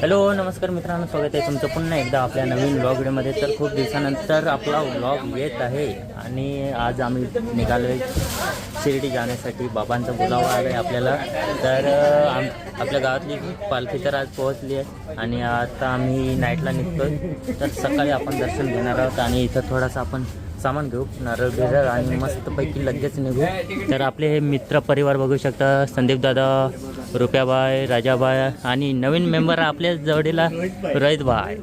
Hello नमस्कार मित्रांनो स्वागत आहे तुमचं पुन्हा एकदा आपल्या नवीन ब्लॉग व्हिडिओमध्ये. तर खूप दिवसानंतर आपला व्लॉग येत आहे आणि आज आम्ही निघालो आहे शिर्डी जाण्यासाठी. बाबांचा बोलावा आला आहे आपल्याला. तर आम आपल्या गावातली पालखी तर आज पोहोचली आहे आणि आता आम्ही नाईटला निघतो तर सकाळी आपण दर्शन घेणार आहोत आणि इथं थोडासा आपण सामान घेऊ. नारळ बिरळ आणि मस्तपैकी लगेच निघू. तर आपले हे मित्र परिवार बघू शकता. संदीप दादा रुप्याबाय राजाबाय आणि नवीन मेंबर आपल्या जवळीला रोहित भाई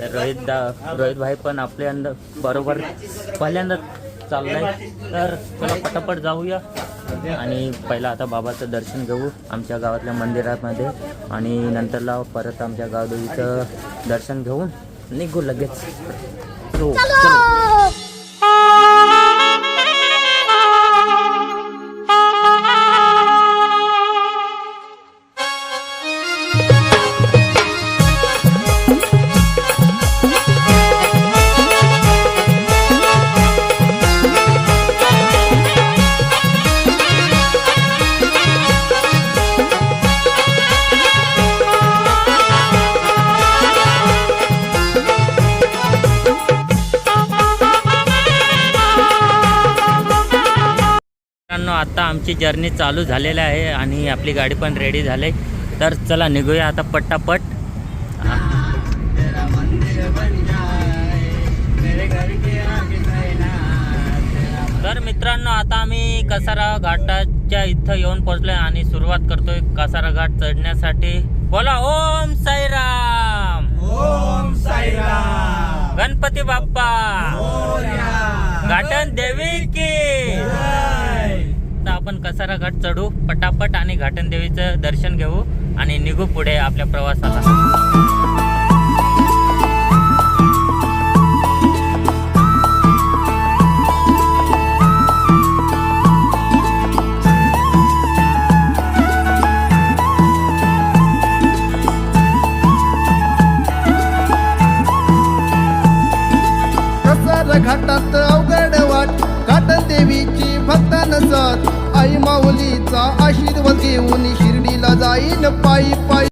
तर रोहित दा रोहित भाई पण आपल्या बरोबर पहिल्यांदा चाललाय. तर चला पटापट जाऊया. आणि पहिला आता बाबाचं दर्शन घेऊ आमच्या गावातल्या मंदिरामध्ये. आणि नंतरला परत आमच्या गावदेवीचं दर्शन घेऊन निघू लगेच. हो, मित्रांनो आता आमची जर्नी चालू झालेली आहे आणि आपली गाडी पण रेडी झाली. तर चला निघूया आता पट्टापट तर मित्रांनो आता आम्ही कसारा घाटाच्या इथं येऊन पोहोचलोय आणि सुरुवात करतोय कसारा घाट चढण्यासाठी. बोला ओम साईराम! ओम साईराम! गणपती बाप्पा! घाटन देवी की! आपण कसारा घाट चढू पटापट आणि घाटन देवीचं दर्शन घेऊ आणि निघू पुढे आपल्या प्रवासाला. जाईन पायी पायी.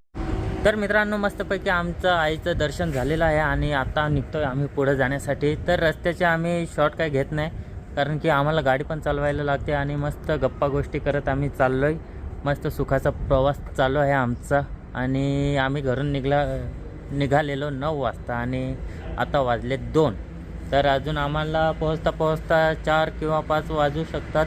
तर मित्रांनो मस्तपैकी आमचं आईचं दर्शन झालेलं आहे आणि आता निघतोय आम्ही पुढं जाण्यासाठी. तर रस्त्याचे आम्ही शॉर्ट काय घेत नाही कारण की आम्हाला गाडी पण चालवायला लागते आणि मस्त गप्पा गोष्टी करत आम्ही चाललो आहे मस्त सुखाचा प्रवास चालू आहे आमचा आणि आम्ही घरून निघला निघालेलो नऊ वाजता आणि आता वाजले दोन. तर अजून आम्हाला पोहोचता पोहोचता चार किंवा पाच वाजू शकतात.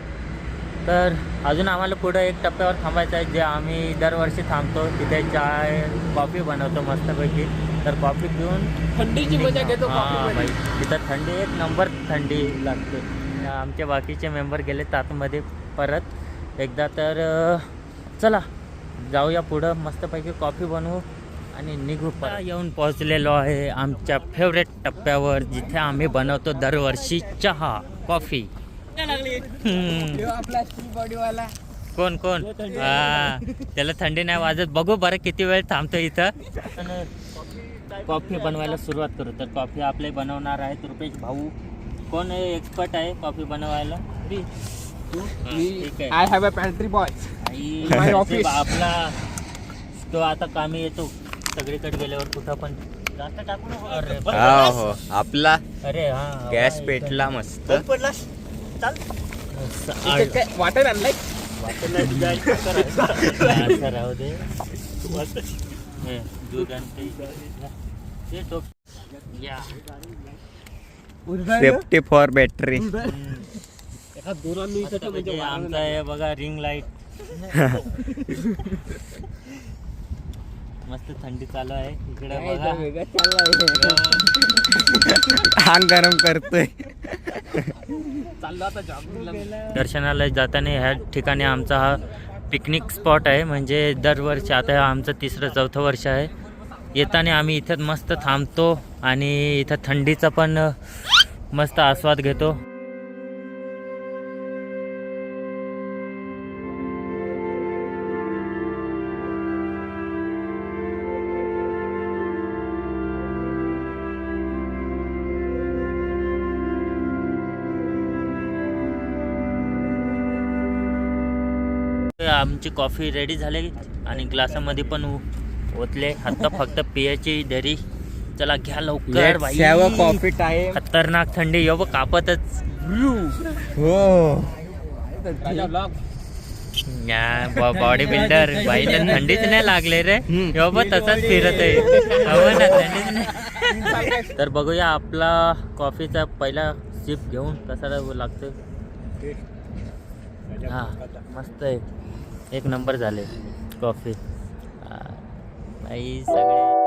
तर अजून आम्हाला पुढं एक टप्प्यावर थांबायचं आहे जे आम्ही दरवर्षी थांबतो. तिथे चाय कॉफी बनवतो मस्तपैकी. तर कॉफी पिऊन थंडीची मजा घेतो. तिथं थंडी एक नंबर थंडी लागते. आमचे बाकीचे मेंबर गेले आतमध्ये परत. एकदा तर चला जाऊया पुढं. मस्तपैकी कॉफी बनवू आणि निघू येऊन पोहोचलेलो आहे आमच्या फेवरेट टप्प्यावर जिथे आम्ही बनवतो दरवर्षी चहा कॉफी. बॉडीवाला. कोण कोण? हा. त्याला थंडी नाही वाजत. बघू बरं किती वेळ थांबतो इथं. कॉफी बनवायला सुरुवात करू. तर कॉफी आपले बनवणार आहेत रुपेश भाऊ. कोण एक्सपर्ट आहे कॉफी बनवायला. तू हा, ठीक आहे. I have a pantry boy. आपला तो आता कामी येतो. सगळीकडे गेल्यावर कुठं पण. जास्त टाकू नको. अरे हा हो. आपला अरे हा गॅस पेटला मस्त. आणलाय असं राहू दे हे, दूध आणि ते- ते टोप या सेफ्टी फॉर बॅटरी मस्तपैकी आमचं हे बघा रिंग लाईट मस्त थंडी चालू आहे. इकडे बघा. अंग गरम करतोय. चाललो आता जॉगिंगला दर्शनाला जाताना ह्या ठिकाणी आमचा हा पिकनिक स्पॉट आहे. म्हणजे दरवर्षी आता हे आमचं तिसरं चौथं वर्ष आहे. येताना आम्ही इथं मस्त थांबतो आणि इथं थंडीचा पण मस्त आस्वाद घेतो. आमची कॉफी रेडी झाली आणि ग्लासामध्ये पण ओतले. आता फक्त पियाची दरी. चला घ्या लवकर coffee time. खतरनाक थंडी. यो बघ कापतच. बॉडी बिल्डर बाई तर थंडीच नाही लागले रे. बघ तसाच फिरत आहे. हो ना थंडीच नाही. तर बघूया आपला कॉफीचा पहिला सिप घेऊन कसा लागतोय. हा मस्त आहे. एक नंबर झाले. कॉफी. बाई सगळे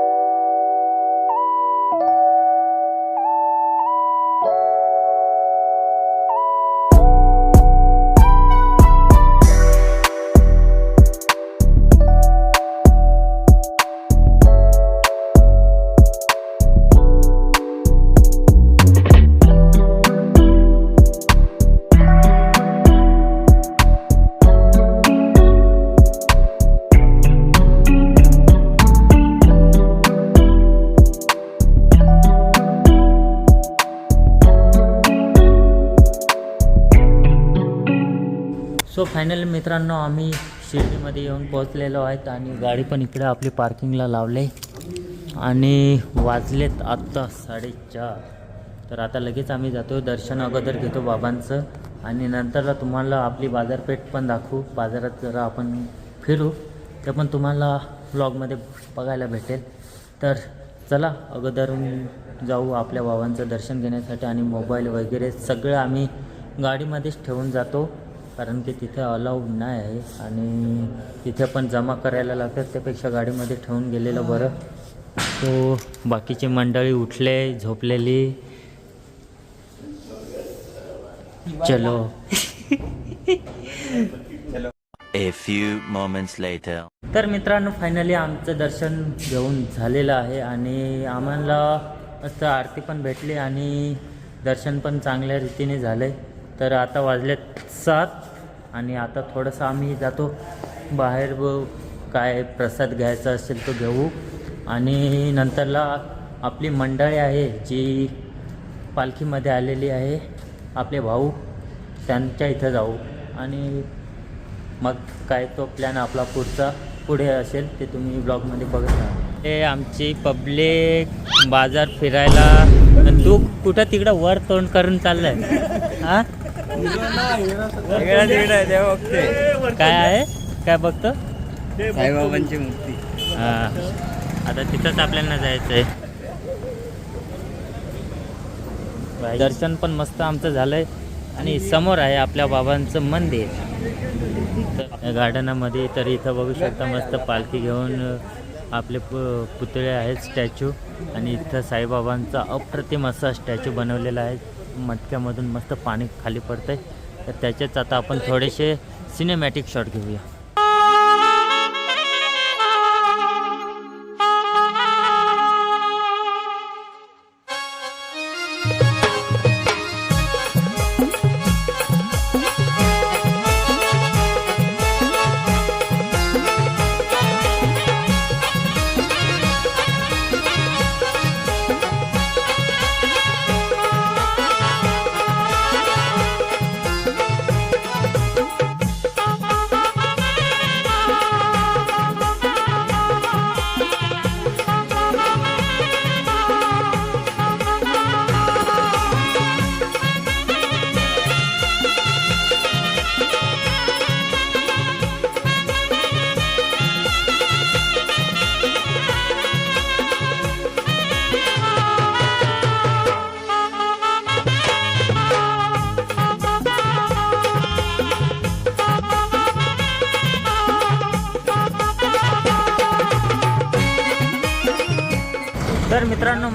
सो फायनली मित्रांनो आम्ही शिर्डीमध्ये येऊन पोहोचलेलो आहेत आणि गाडी पण इकडे आपली पार्किंगला लावले. आणि वाजलेत आत्ता साडेचार. तर आता लगेच आम्ही जातो दर्शन अगोदर घेतो बाबांचं. आणि नंतरला तुम्हाला आपली बाजारपेठ पण दाखवू. बाजारात जरा आपण फिरू. ते पण तुम्हाला ब्लॉगमध्ये बघायला भेटेल. तर चला अगोदर जाऊ आपल्या बाबांचं दर्शन घेण्यासाठी आणि मोबाईल वगैरे सगळं आम्ही गाडीमध्येच ठेवून जातो. कारण की तिथे अलाउड नाही आहे. आणि तिथे पण जमा करायला लागतात त्यापेक्षा गाडीमध्ये ठेवून गेलेलं बरं. तो बाकीची मंडळी उठले झोपलेली. चलो. A few moments later. तर मित्रांनो फायनली आमचं दर्शन घेऊन झालेलं आहे आणि आम्हाला असं आरती पण भेटली आणि दर्शन पण चांगल्या रीतीने झालं तर आता वाजलेत सात. आणि आता थोडंसं आम्ही जातो बाहेर काय प्रसाद घ्यायचा असेल तो घेऊ. आणि नंतरला आपली मंडळी आहे जी पालखीमध्ये आलेली आहे आपले भाऊ त्यांच्या इथं जाऊ. आणि मग काय तो प्लॅन आपला पुढचा पुढे असेल ते तुम्ही ब्लॉगमध्ये बघत राहा. हे आमची पब्लिक बाजार फिरायला. तू कुठं तिकडं वर तोंड करून चाललं आहे हां? वेगळा तिकडे आहे, ते बघते काय आहे? काय बघतो? साईबाबांची मूर्ती. हा. आता तिथंच आपल्याला जायचं आहे दर्शन पण मस्त आमचं झालंय. आणि समोर आहे आपल्या बाबांचं मंदिर. गार्डनामध्ये तर इथं बघू शकता मस्त पालखी घेऊन आपले पु पुतळे आहेत स्टॅच्यू. आणि इथं साईबाबांचा अप्रतिम असा स्टॅच्यू बनवलेला आहे. मटक्यामधून मस्त पाणी खाली पडतंय. तर त्याचेच आता आपण थोडेसे सिनेमॅटिक शॉट घेऊया.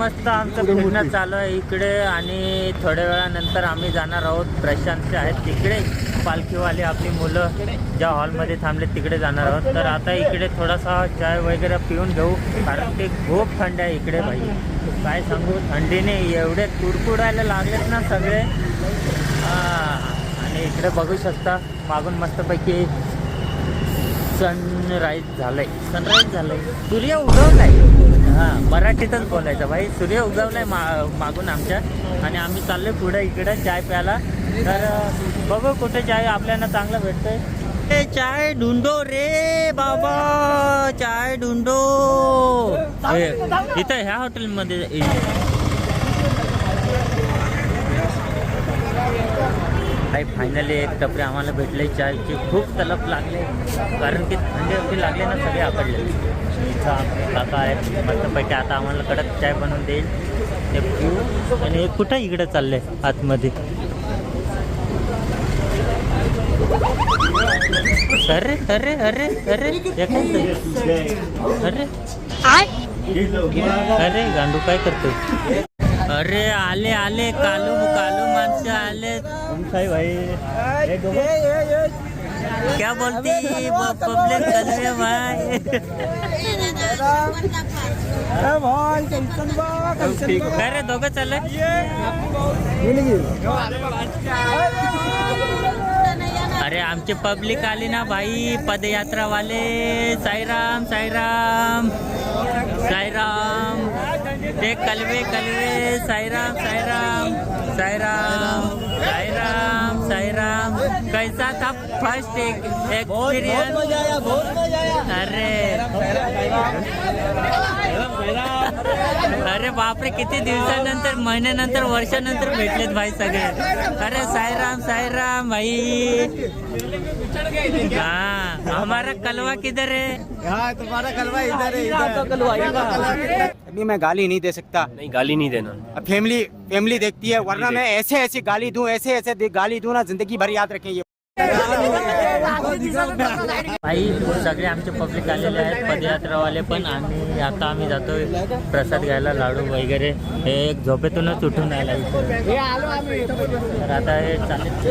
मस्त आमचं फिरणं चालू आहे इकडे आणि थोड्या वेळानंतर आम्ही जाणार आहोत. प्रशांतचे आहेत तिकडे. पालखीवाले आपली मुलं ज्या हॉलमध्ये थांबले तिकडे जाणार आहोत. तर आता इकडे थोडासा चाय वगैरे पिऊन घेऊ. कारण ते खूप थंड आहे इकडे भाई काय सांगू? थंडीने एवढे कुडकुडायला लागलेत ना सगळे. आणि इकडे बघू शकता. मागून मस्तपैकी सनराईज झालंय. सनराईज झालंय. सूर्य उगवलाय. हां मराठीतच बोलायचं भाई. सूर्य उगवलाय मा मागून आमच्या. आणि आम्ही चाललोय पुढे इकडे चाय प्यायला. तर बघू कुठे चाय आपल्याला चांगलं भेटतंय. ए, चाय ढुंडो रे बाबा. चाय ढुंडो इथं ह्या हॉटेलमध्ये काही फायनली एक टपरे आम्हाला भेटले. चायची खूप तलप लागले. कारण की थंडी अगदी लागले ना सगळे आकडले इथं काका आहेत मस्तपैकी आता आम्हाला कडक चाय बनवून देईल. ते पिऊ आणि कुठं इकडे चाललंय आतमध्ये? अरे अरे अरे अरे अरे. अरे गांडू काय करतोय? अरे आले आले कालू कालू माणसं आले भाई। क्या बोलती पब्लिक कलवे भाई। काय रे दोघं चालले अरे आमची पब्लिक आली ना भाई पदयात्रा वाले साईराम साईराम। साईराम। ते कलवे कलवे। साईराम साईराम। साईराम। साईराम साईराम. कैसा था फर्स्ट एक्सपीरियंस अरे. अरे बापरे किती दिवसानंतर महिन्यानंतर वर्षानंतर भेटलेत भाई सगळे. अरे साईराम साईराम भाई हाँ हमारा कलवा किधर है? हाँ तुम्हारा कलवा इधर है इधर। अभी मैं गाली नहीं दे सकता। नहीं गाली नहीं देना। अब फैमिली फैमिली देखती है वरना मैं ऐसे ऐसे गाली दूं ऐसे ऐसे गाली दूं ना जिंदगी भर याद रखें ये भाई सगळे आमचे पब्लिक आलेले आहेत पदयात्रावाले पण. आणि आता आम्ही जातोय प्रसाद घ्यायला लाडू वगैरे. हे एक झोपेतूनच उठून आला तर आता हे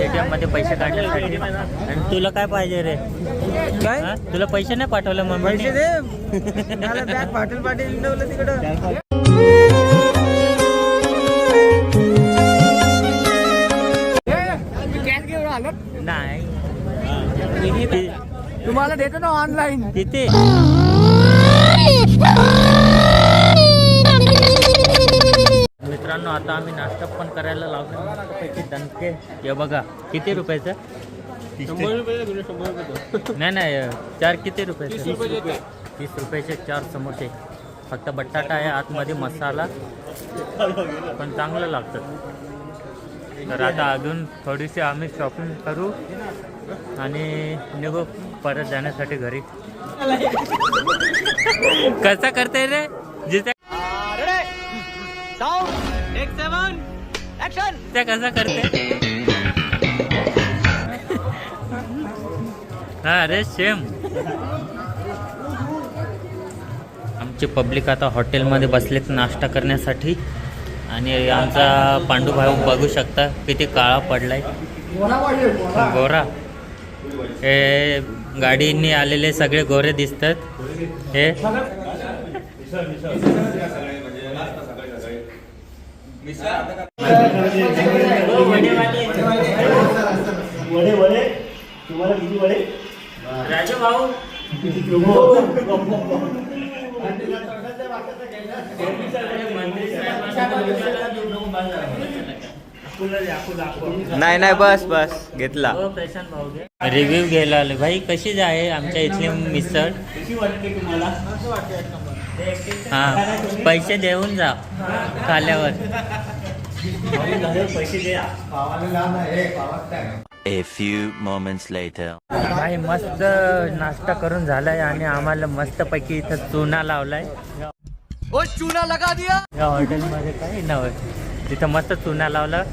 एटीएममध्ये पैसे काढण्यासाठी आणि तुला काय पाहिजे रे? काय? तुला पैसे नाही पाठवले दे. पाटील पाटील तिकडं. नाही. तुम्हाला देतो ना ऑनलाईन किती? मित्रांनो आता आम्ही नाश्ता पण करायला लागलो मस्तपैकी दणके. हे बघा किती रुपयाचं? नाही नाही चार किती रुपयाचे? तीस रुपयाचे चार समोसे. फक्त बटाटा आहे आतमध्ये मसाला. पण चांगलं लागतं. तर आता अजून थोडीशी आम्ही शॉपिंग करू आणि निघू परत जाण्यासाठी घरी. कसा करते रे? जिथे त्या कसा करते हा अरे सेम आमची पब्लिक आता हॉटेलमध्ये बसलेत नाश्ता करण्यासाठी. आणि आमचा पांडू भाऊ बघू शकता किती काळा पडलाय. गोरा. हे गाडीनी आलेले सगळे गोरे दिसतात. हे. राजू भाऊ. नाही नाही बस बस घेतला. प्रशांत भाऊ घे रिव्ह्यू घ्यायला आले. भाई कशी आहे आमच्या इथली मिसळ हा पैसे देऊन जा खाल्यावर. A few moments later. भाई मस्त नाश्ता करून झालाय आणि आम्हाला मस्त पैकी इथं चुना लावलाय. चुना लगा दिया। या हॉटेलमध्ये काही नव्हे तिथं मस्त चुना लावला.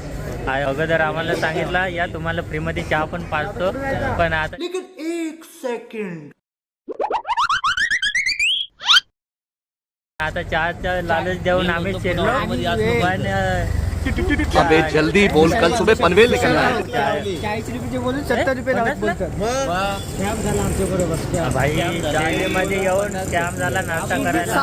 अगोदर आम्हाला सांगितलं या तुम्हाला फ्रीमध्ये चहा पण पाचतो पण आता आता चहाचा लालच देऊन आम्ही शिरलो. पण अबे जल्दी बोल कल सुबह पनवेल निकलना है। चाळीस रुपये बोलून सत्तर रुपये लावत बोलतात भाई चाळीमध्ये येऊन स्कॅम झाला नाश्ता करायला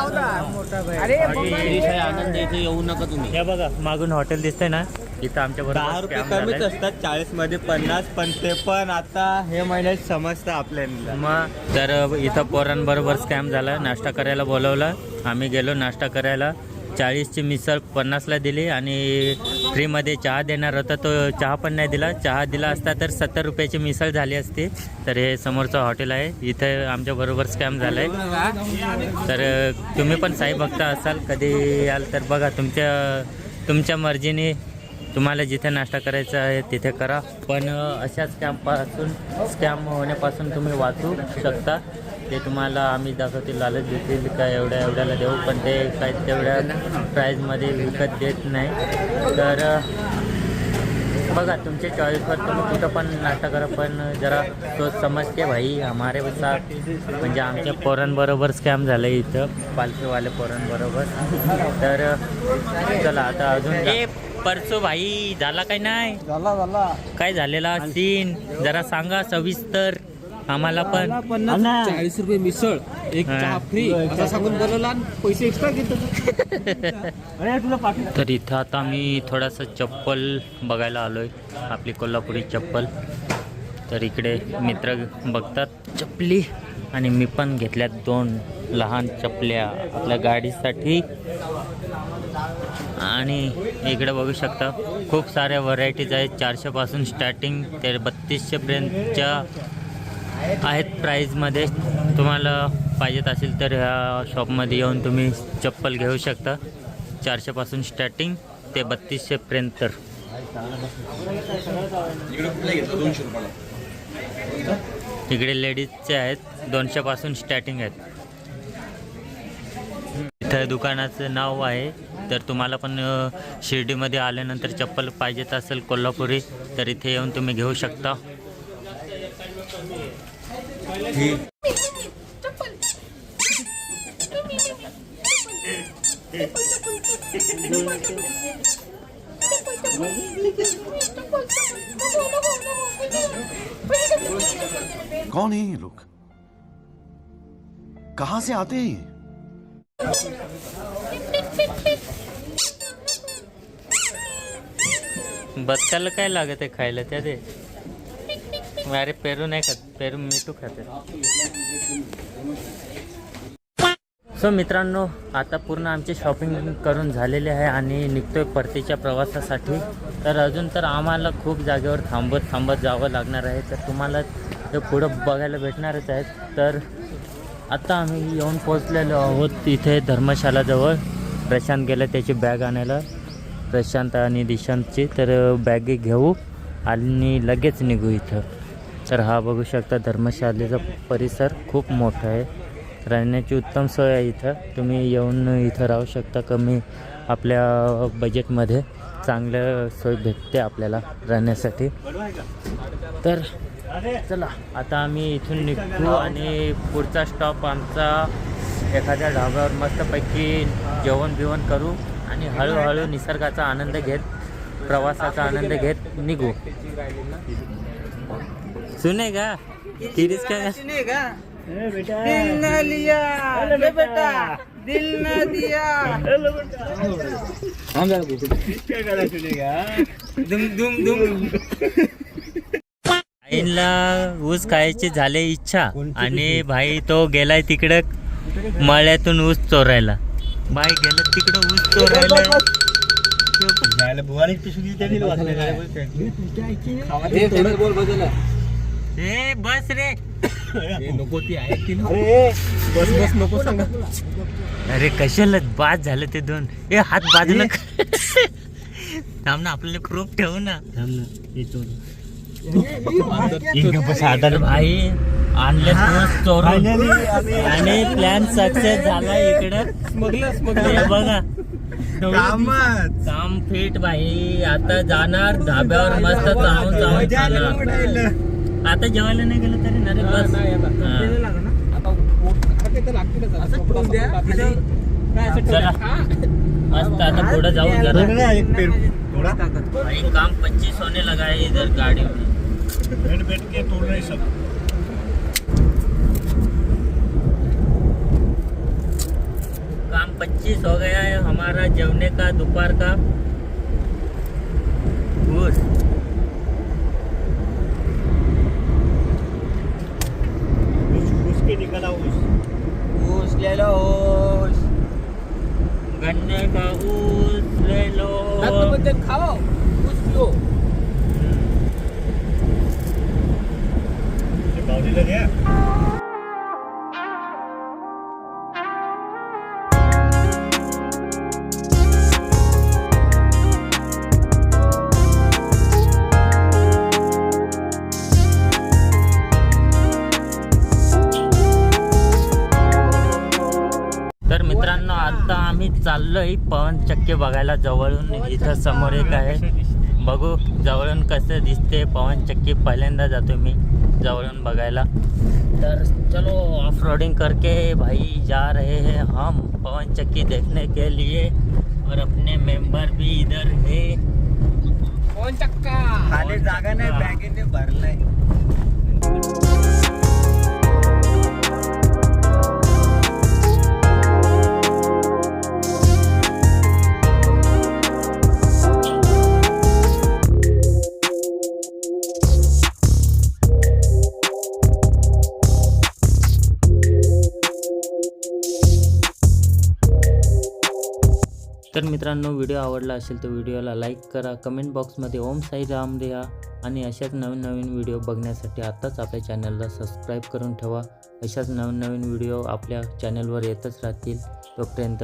आनंद इथे येऊ नका तुम्ही। हे बघा मागून हॉटेल दिसतंय ना इथं आमच्या दहा बरोबर रुपये कमीच. असतात चाळीसमध्ये पन्नास पण ते पण आता हे महिन्यात समजतं आपल्याला. मग तर इथं पोरांबरोबर स्कॅम झाला नाश्ता करायला बोलवलं आम्ही गेलो नाश्ता करायला. चाळीसची मिसळ पन्नासला दिली आणि फ्रीमध्ये चहा देणार होता तो चहा पण नाही दिला. चहा दिला असता तर सत्तर रुपयाची मिसळ झाली असती. तर हे समोरचं हॉटेल आहे. इथं आमच्याबरोबर स्कॅम झाला आहे तर तुम्ही पण साई भक्त असाल कधी याल तर बघा तुमच्या तुमच्या मर्जीने तुम्हाला जिथे नाश्ता करायचा आहे तिथे करा. पण अशा स्कॅमपासून स्कॅम होण्यापासून तुम्ही वाचू शकता. ते तुम्हाला आम्ही दाखवतील. लालच देतील का एवढ्या एवढ्याला देऊ पण ते काही तेवढ्या प्राईजमध्ये विकत देत नाही. तर बघा तुमच्या चॉईसवर तुम्ही कुठं पण नाश्ता करा पण जरा तो समज के भाई हमारे साथ म्हणजे आमच्या पोरांबरोबर स्कॅम झालं इथं पालखीवाले पोरांबरोबर. तर चला आता अजून ए परसो भाई झाला काय नाही? झाला झाला. काय झालेला सीन जरा सांगा सविस्तर. आम्हाला पण. चाळीस रुपये मिसळ एक हा. चहा फ्री असं सांगून बोलवला आणि पैसे एक्स्ट्रा घेतो. तर इथं आता मी थोडासा चप्पल बघायला आलो आहे आपली कोल्हापुरी चप्पल. तर इकडे मित्र बघतात चपली. आणि मी पण घेतल्यात दोन लहान चपल्या आपल्या गाडीसाठी. आणि इकडे बघू शकता खूप साऱ्या व्हरायटीज आहेत. चारशेपासून स्टार्टिंग ते बत्तीसशेपर्यंतच्या आहेत प्राईजमध्ये तुम्हाला पाहिजेत असेल तर ह्या शॉपमध्ये येऊन तुम्ही चप्पल घेऊ शकता. चारशेपासून स्टार्टिंग ते बत्तीसशेपर्यंत. तर इकडे लेडीजचे आहेत. दोनशेपासून स्टार्टिंग आहेत. इथं दुकानाचं नाव आहे. तर तुम्हाला पण शिर्डीमध्ये आल्यानंतर चप्पल पाहिजेत असेल कोल्हापुरी तर इथे येऊन तुम्ही घेऊ शकता. कौन है ये लोग? कहाँ से आते हैं ये? काय लागत आहे खायला त्या दे। अरे पेरू नाही खात पेरू मिठू खाते. सो मित्रांनो आता पूर्ण आमची शॉपिंग करून झालेली आहे आणि निघतोय परतीच्या प्रवासासाठी. तर अजून तर आम्हाला खूप जागेवर थांबत थांबत जावं लागणार आहे. तर तुम्हाला ते पुढं बघायला भेटणारच आहेत. तर आता आम्ही येऊन पोचलेलो आहोत इथे धर्मशालाजवळ. प्रशांत गेला त्याची बॅग आणायला. प्रशांत आणि दिशांतची तर बॅगे घेऊ आणि लगेच निघू इथं. तर हा बघू शकता धर्मशालेचा परिसर खूप मोठा आहे. राहण्याची उत्तम सोय आहे इथं. तुम्ही येऊन इथं राहू शकता कमी आपल्या बजेटमध्ये चांगलं सोय भेटते आपल्याला राहण्यासाठी. तर चला आता आम्ही इथून निघू आणि पुढचा स्टॉप आमचा एखाद्या ढाब्यावर मस्तपैकी जेवण बिवण करू आणि हळूहळू निसर्गाचा आनंद घेत प्रवासाचा आनंद घेत निघू. सुने का किरीस का दिल न लिया ले बेटा। दिल न दिया। दुम दुम दुम. आईला ऊस खायची झाले इच्छा आणि भाई तो गेलाय तिकडं मळ्यातून ऊस चोरायला. बाई गेलं तिकडं ऊस चोरायला. बोल बदल ए बस रे. नको ती आहे बस बस नको सांगा. अरे कशाला बाद झालं ते दोन? ए हात बाजूला थांब ना आपल्याला प्रूफ ठेवू ना. साधारण भाई आणले चोरून. आणि प्लॅन सक्सेस झाला इकडं. हे बघा. काम फिट भाई. आता जाणार धाब्यावर मस्त चावून खाणार. आता जेवायला नाही गेलं तरी ना रे बस. हा. मस्त आता पुढे जाऊ जरा. भाई काम पच्चीस होने लगा है इधर गाड़ी में काम पच्चीस हो गया है हमारा जवने का दोपहर का। तर मित्रांनो आता आम्ही चाललोय पवन चक्की बघायला जवळून. इथं समोर एक आहे. बघू जवळून कसं दिसते पवन चक्की पहिल्यांदा जातो मी जवळून बघायला. तर चलो ऑफ रोडिंग करके भाई जा रहे हैं हम. पवन चक्की देखने के लिए. और अपने मेंबर भी इधर है। कोण चक्का! खाली जागा नाही बॅगेने भरलंय. तर मित्रांनो व्हिडिओ आवडला असेल तर व्हिडिओला लाईक करा कमेंट बॉक्समध्ये ओम साई राम लिहा आणि अशाच नवीन नवीन व्हिडिओ बघण्यासाठी आत्ताच आपल्या चॅनलला सबस्क्राईब करून ठेवा. अशाच नवीन नवीन व्हिडिओ आपल्या चॅनलवर येतच राहतील तोपर्यंत.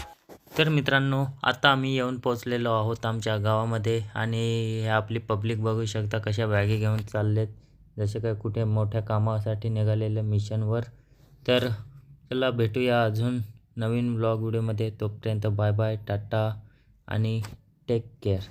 तर मित्रांनो आता आम्ही येऊन पोचलेलो आहोत आमच्या गावामध्ये आणि हे आपली पब्लिक बघू शकता कशा बॅगे घेऊन चाललेत. जसे काय कुठे मोठ्या कामासाठी निघालेल्या मिशनवर. तर चला भेटूया अजून नवीन ब्लॉग व्हिडिओमध्ये. तोपर्यंत बाय बाय टाटा. आणि टेक केअर